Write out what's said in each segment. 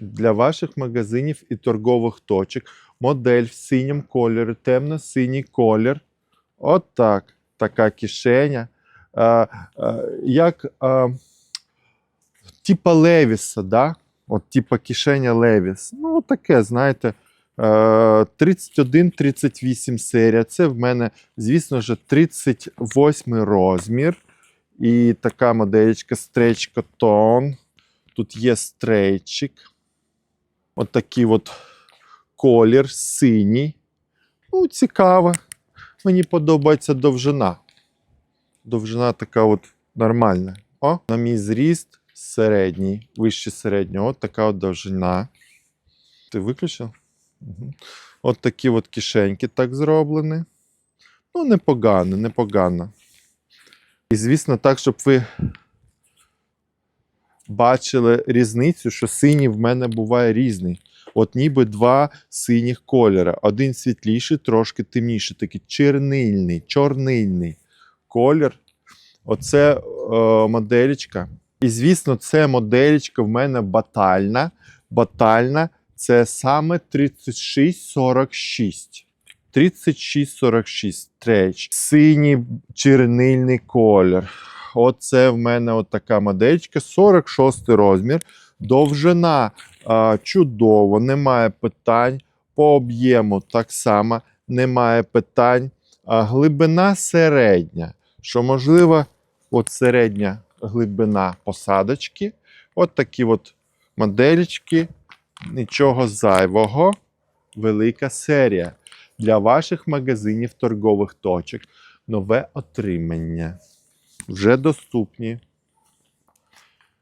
для ваших магазинів і торгових точок. Модель в синьому кольорі, темно-синій колір. От. Така кишеня. Е, е, як е, типа Левіса, да? От типа кишеня Левіс. Ну, таке, знаєте. е, 31-38 серія. Це в мене, звісно ж, 38 розмір. І така моделька Cotton. Тут є стрейчик. От такий от колір синій. Ну, цікаво. Мені подобається довжина. Довжина така от нормальна. О, на мій зріст середній, вище середнього. От така от довжина. Ти виключив? Угу. От такі от кишеньки так зроблені. Ну, непогано, непогано. І, звісно, так, щоб ви бачили різницю, що синій в мене буває різний. От ніби два синіх кольори. Один світліший, трошки темніший, такий чернильний, чорнильний колір. Оце е, моделечка. І, звісно, це моделечка в мене батальна. Батальна це саме 3646. 3646 треч. Синій чернильний колір. Оце в мене от така моделька, 46 розмір. Довжина а, чудово, немає питань. По об'єму так само немає питань. А, глибина середня. Що можливо, от середня глибина посадочки. От такі от модельки. Нічого зайвого. Велика серія. Для ваших магазинів торгових точок. Нове отримання. Вже доступні.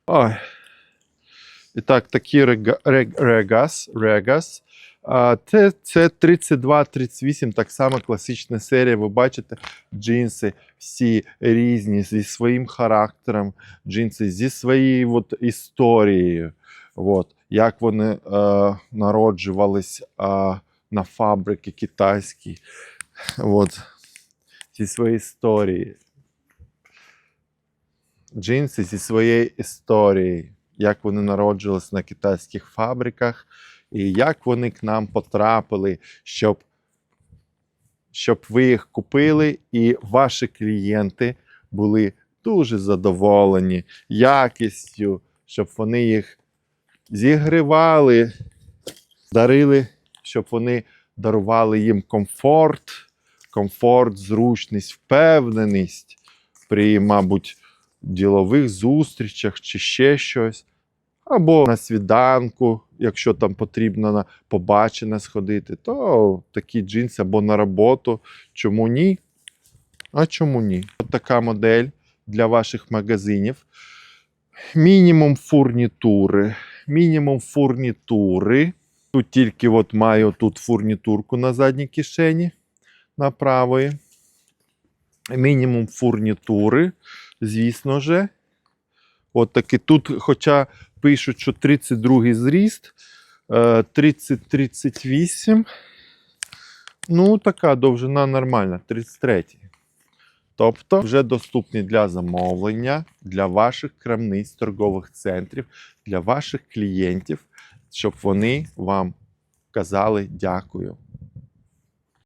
Ой. І так, такі рега, регас. регас. Це, це 32-38, так само класична серія. Ви бачите, джинси всі різні зі своїм характером, джинси зі своєю от, історією. От, як вони е, народжувались е, на фабрики китайські. От, зі своєї історії. Джинси зі своєї історії, як вони народжувалися на китайських фабриках, і як вони к нам потрапили, щоб, щоб ви їх купили, і ваші клієнти були дуже задоволені якістю, щоб вони їх зігрівали, дарили, щоб вони дарували їм комфорт, комфорт, зручність, впевненість. При, мабуть, ділових зустрічах чи ще щось. Або на свіданку, якщо там потрібно на побачення сходити, то такі джинси або на роботу. Чому ні? А чому ні? От така модель для ваших магазинів. Мінімум фурнітури. Мінімум фурнітури. Тут тільки от маю тут фурнітурку на задній кишені на правої. Мінімум фурнітури, звісно же. От таки тут, хоча пишуть, що 32 зріст, е, 30-38. Ну, така довжина нормальна, 33. Тобто вже доступні для замовлення, для ваших крамниць, торгових центрів, для ваших клієнтів, щоб вони вам казали дякую.